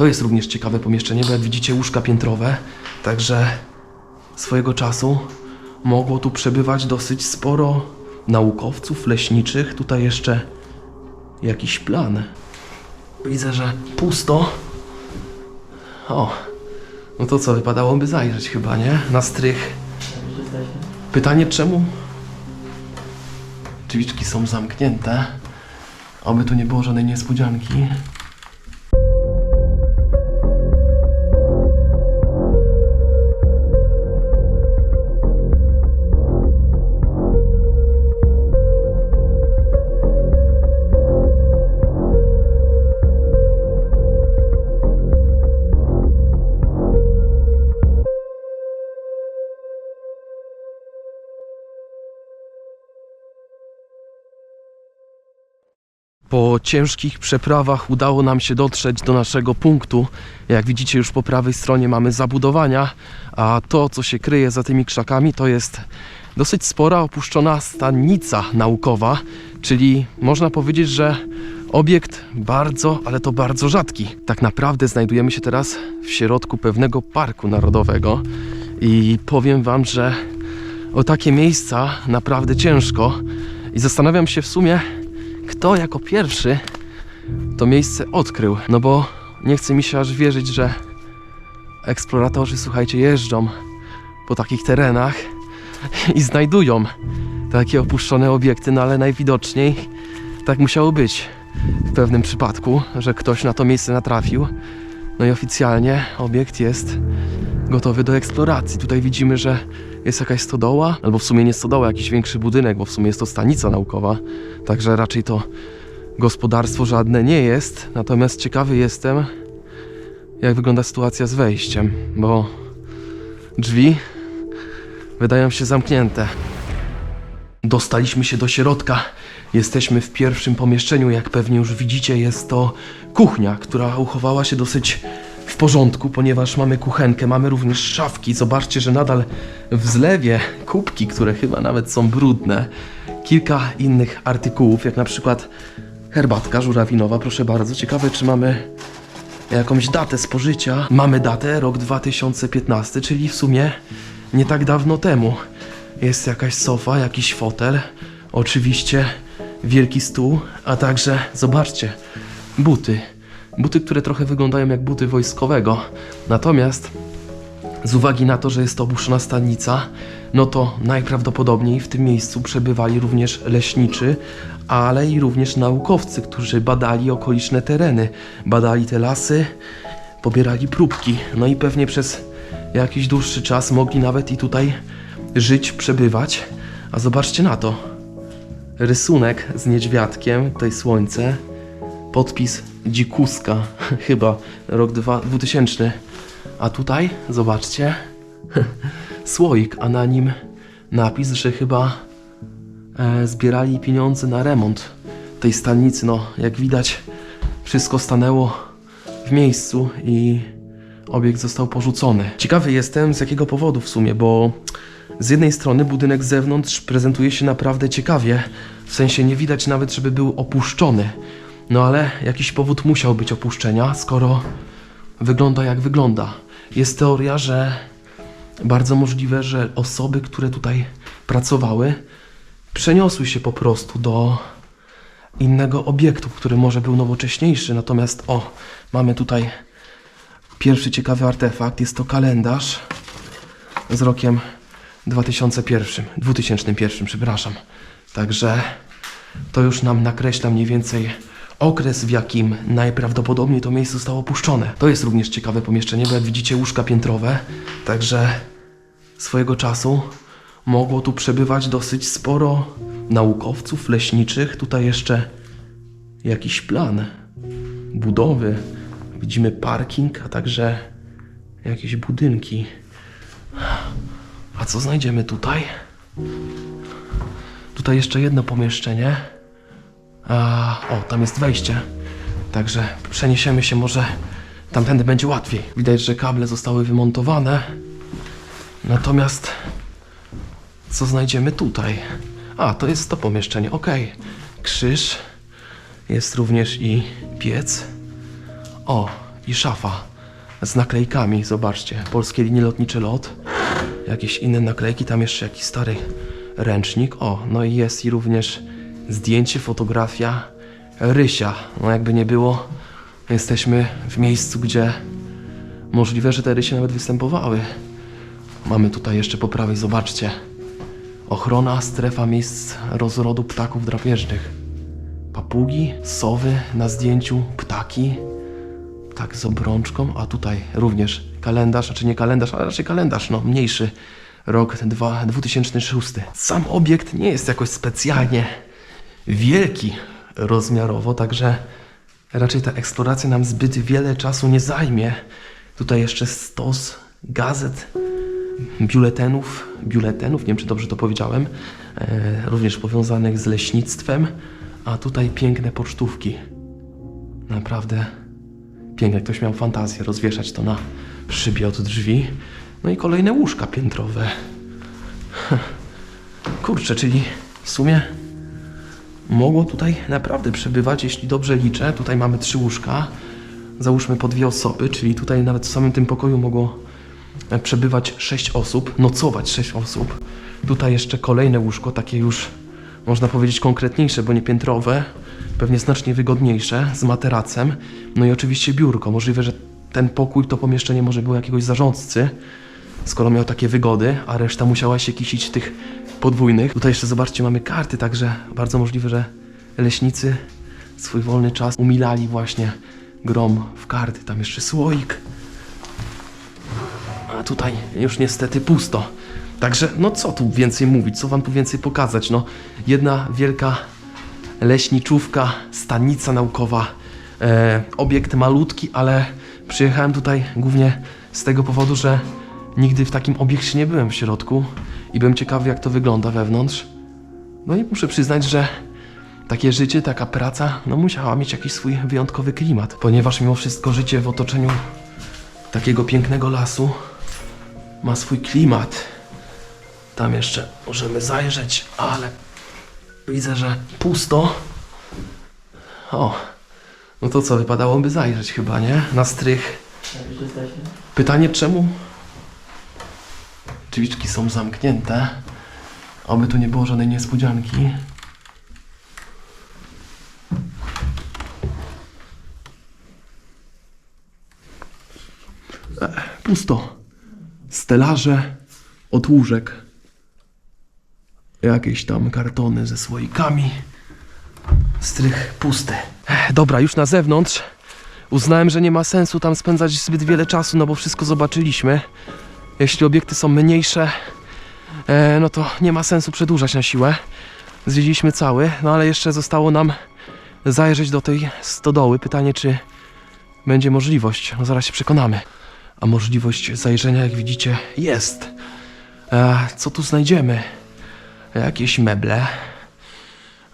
To jest również ciekawe pomieszczenie, bo jak widzicie łóżka piętrowe, także swojego czasu mogło tu przebywać dosyć sporo naukowców, leśniczych. Tutaj jeszcze jakiś plan. Widzę, że pusto. O, no to co, wypadałoby zajrzeć chyba, nie? Na strych. Pytanie czemu? Drzwiczki są zamknięte. Oby tu nie było żadnej niespodzianki. Po ciężkich przeprawach udało nam się dotrzeć do naszego punktu. Jak widzicie, już po prawej stronie mamy zabudowania, a to, co się kryje za tymi krzakami, to jest dosyć spora opuszczona stanica naukowa, czyli można powiedzieć, że obiekt bardzo, ale to bardzo rzadki. Tak naprawdę znajdujemy się teraz w środku pewnego parku narodowego i powiem Wam, że o takie miejsca naprawdę ciężko i zastanawiam się w sumie, kto jako pierwszy to miejsce odkrył. No bo nie chce mi się aż wierzyć, że eksploratorzy, słuchajcie, jeżdżą po takich terenach i znajdują takie opuszczone obiekty, no ale najwidoczniej tak musiało być w pewnym przypadku, że ktoś na to miejsce natrafił. No i oficjalnie obiekt jest gotowy do eksploracji. Tutaj widzimy, że jest jakaś stodoła, albo w sumie nie stodoła, jakiś większy budynek, bo w sumie jest to stanica naukowa, także raczej to gospodarstwo żadne nie jest. Natomiast ciekawy jestem, jak wygląda sytuacja z wejściem, bo drzwi wydają się zamknięte. Dostaliśmy się do środka. Jesteśmy w pierwszym pomieszczeniu. Jak pewnie już widzicie, jest to kuchnia, która uchowała się dosyć porządku, ponieważ mamy kuchenkę, mamy również szafki. Zobaczcie, że nadal w zlewie kubki, które chyba nawet są brudne. Kilka innych artykułów, jak na przykład herbatka żurawinowa, proszę bardzo. Ciekawe, czy mamy jakąś datę spożycia. Mamy datę, rok 2015, czyli w sumie nie tak dawno temu. Jest jakaś sofa, jakiś fotel, oczywiście wielki stół, a także, zobaczcie, buty. Buty, które trochę wyglądają jak buty wojskowego. Natomiast z uwagi na to, że jest to opuszczona stanica, no to najprawdopodobniej w tym miejscu przebywali również leśniczy, ale i również naukowcy, którzy badali okoliczne tereny, badali te lasy, pobierali próbki, no i pewnie przez jakiś dłuższy czas mogli nawet i tutaj żyć, przebywać. A zobaczcie na to. Rysunek z niedźwiadkiem, tutaj słońce, podpis dzikuska, chyba rok dwa- 2000. A tutaj, zobaczcie, słoik, a na nim napis, że chyba e, zbierali pieniądze na remont tej stanicy. No, jak widać, wszystko stanęło w miejscu i obiekt został porzucony. Ciekawy jestem z jakiego powodu w sumie, bo z jednej strony budynek z zewnątrz prezentuje się naprawdę ciekawie, w sensie nie widać nawet, żeby był opuszczony. No ale jakiś powód musiał być opuszczenia, skoro wygląda jak wygląda. Jest teoria, że bardzo możliwe, że osoby, które tutaj pracowały, przeniosły się po prostu do innego obiektu, który może był nowocześniejszy. Natomiast o, mamy tutaj pierwszy ciekawy artefakt. Jest to kalendarz z rokiem 2001, 2001, przepraszam. Także to już nam nakreśla mniej więcej okres, w jakim najprawdopodobniej to miejsce zostało opuszczone. To jest również ciekawe pomieszczenie, bo jak widzicie łóżka piętrowe, także swojego czasu mogło tu przebywać dosyć sporo naukowców, leśniczych. Tutaj jeszcze jakiś plan budowy. Widzimy parking, a także jakieś budynki. A co znajdziemy tutaj? Tutaj jeszcze jedno pomieszczenie. A, o, tam jest wejście. Także przeniesiemy się może tamtędy będzie łatwiej. Widać, że kable zostały wymontowane. Natomiast co znajdziemy tutaj? A, to jest to pomieszczenie. Ok. Krzyż. Jest również i piec. O, i szafa z naklejkami. Zobaczcie, polskie linie lotnicze LOT, jakieś inne naklejki, tam jeszcze jakiś stary ręcznik. O, no i jest i również zdjęcie, fotografia Rysia. No jakby nie było, jesteśmy w miejscu, gdzie możliwe, że te rysie nawet występowały. Mamy tutaj jeszcze po prawej, zobaczcie. Ochrona, strefa miejsc rozrodu ptaków drapieżnych. Papugi, sowy na zdjęciu, ptaki. Tak z obrączką, a tutaj również kalendarz, czy nie kalendarz, ale raczej kalendarz, no mniejszy. Rok dwa- 2006. Sam obiekt nie jest jakoś specjalnie wielki rozmiarowo, także raczej ta eksploracja nam zbyt wiele czasu nie zajmie. Tutaj jeszcze stos gazet, biuletynów, biuletynów, nie wiem czy dobrze to powiedziałem, e, również powiązanych z leśnictwem, a tutaj piękne pocztówki. Naprawdę piękne. Ktoś miał fantazję rozwieszać to na szybie od drzwi. No i kolejne łóżka piętrowe. Kurczę, czyli w sumie mogło tutaj naprawdę przebywać, jeśli dobrze liczę. Tutaj mamy trzy łóżka. Załóżmy po dwie osoby, czyli tutaj nawet w samym tym pokoju mogło e, przebywać sześć osób, nocować sześć osób. Tutaj jeszcze kolejne łóżko, takie już można powiedzieć konkretniejsze, bo nie piętrowe, pewnie znacznie wygodniejsze, z materacem. No i oczywiście biurko. Możliwe, że ten pokój, to pomieszczenie może było jakiegoś zarządcy, skoro miał takie wygody, a reszta musiała się kisić w tych podwójnych. Tutaj jeszcze zobaczcie, mamy karty, także bardzo możliwe, że leśnicy swój wolny czas umilali właśnie grom w karty. Tam jeszcze słoik. A tutaj już niestety pusto. Także, no co tu więcej mówić, co wam tu więcej pokazać? No, jedna wielka leśniczówka, stanica naukowa, e, obiekt malutki, ale przyjechałem tutaj głównie z tego powodu, że nigdy w takim obiekcie nie byłem w środku i byłem ciekawy, jak to wygląda wewnątrz. No i muszę przyznać, że takie życie, taka praca, no musiała mieć jakiś swój wyjątkowy klimat, ponieważ mimo wszystko życie w otoczeniu takiego pięknego lasu ma swój klimat. Tam jeszcze możemy zajrzeć, ale widzę, że pusto. O, no to co, wypadałoby zajrzeć chyba, nie? Na strych. Pytanie czemu drzwiczki są zamknięte? Oby tu nie było żadnej niespodzianki. E, pusto. Stelaże od łóżek. Jakieś tam kartony ze słoikami. Strych pusty. Ech, Dobra, już na zewnątrz. Uznałem, że nie ma sensu tam spędzać zbyt wiele czasu, no bo wszystko zobaczyliśmy. Jeśli obiekty są mniejsze, e, no to nie ma sensu przedłużać na siłę. Zwiedziliśmy cały, no ale jeszcze zostało nam zajrzeć do tej stodoły. Pytanie, czy będzie możliwość. No zaraz się przekonamy. A możliwość zajrzenia, jak widzicie, jest. E, co tu znajdziemy? Jakieś meble.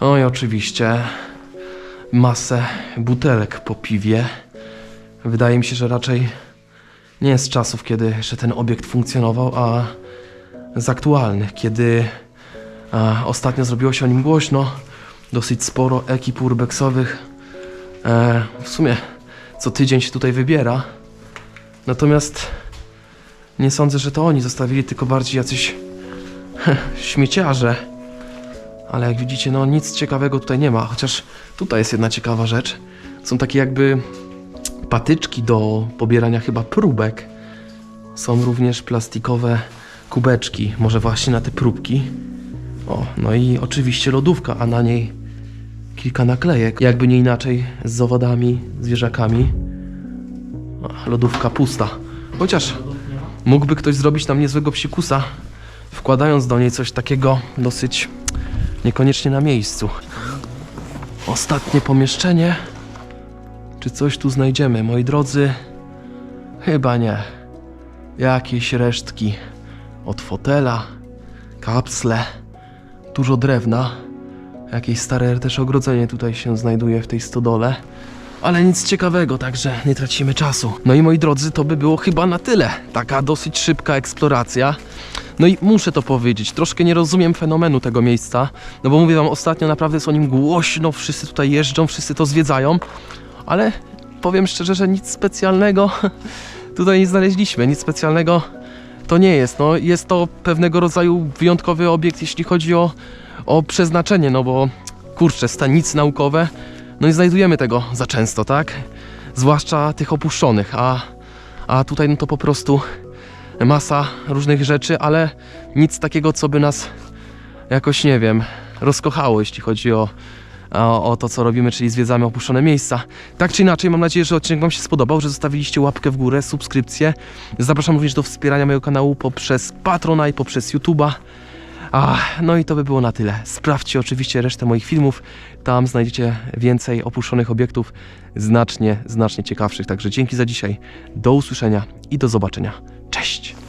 Oj, oczywiście. Masę butelek po piwie. Wydaje mi się, że raczej nie z czasów, kiedy jeszcze ten obiekt funkcjonował, a z aktualnych, kiedy a, ostatnio zrobiło się o nim głośno. Dosyć sporo ekip urbexowych. E, w sumie co tydzień się tutaj wybiera. Natomiast nie sądzę, że to oni zostawili, tylko bardziej jacyś śmieciarze. Ale jak widzicie, no nic ciekawego tutaj nie ma. Chociaż tutaj jest jedna ciekawa rzecz. Są takie jakby patyczki do pobierania chyba próbek. Są również plastikowe kubeczki, może właśnie na te próbki. O, no i oczywiście lodówka, a na niej kilka naklejek. Jakby nie inaczej z owadami, zwierzakami. A, Lodówka pusta. Chociaż mógłby ktoś zrobić nam niezłego psikusa, wkładając do niej coś takiego dosyć niekoniecznie na miejscu. Ostatnie pomieszczenie. Czy coś tu znajdziemy, moi drodzy? Chyba nie. Jakieś resztki od fotela, kapsle, dużo drewna. Jakieś stare też ogrodzenie tutaj się znajduje w tej stodole. Ale nic ciekawego, także nie tracimy czasu. No i moi drodzy, to by było chyba na tyle. Taka dosyć szybka eksploracja. No i muszę to powiedzieć, troszkę nie rozumiem fenomenu tego miejsca, no bo mówię wam, ostatnio naprawdę jest o nim głośno, wszyscy tutaj jeżdżą, wszyscy to zwiedzają, ale powiem szczerze, że nic specjalnego tutaj nie znaleźliśmy. Nic specjalnego to nie jest. No, jest to pewnego rodzaju wyjątkowy obiekt, jeśli chodzi o, o przeznaczenie, no bo kurczę, stanice naukowe, no nie znajdujemy tego za często, tak? Zwłaszcza tych opuszczonych, a, a tutaj no to po prostu masa różnych rzeczy, ale nic takiego, co by nas jakoś, nie wiem, rozkochało, jeśli chodzi o, o, to, co robimy, czyli zwiedzamy opuszczone miejsca. Tak czy inaczej, mam nadzieję, że odcinek Wam się spodobał, że zostawiliście łapkę w górę, subskrypcję. Zapraszam również do wspierania mojego kanału poprzez Patrona i poprzez YouTube'a. A, no i to by było na tyle. Sprawdźcie oczywiście resztę moich filmów. Tam znajdziecie więcej opuszczonych obiektów, znacznie, znacznie ciekawszych. Także dzięki za dzisiaj. Do usłyszenia i do zobaczenia. Cześć!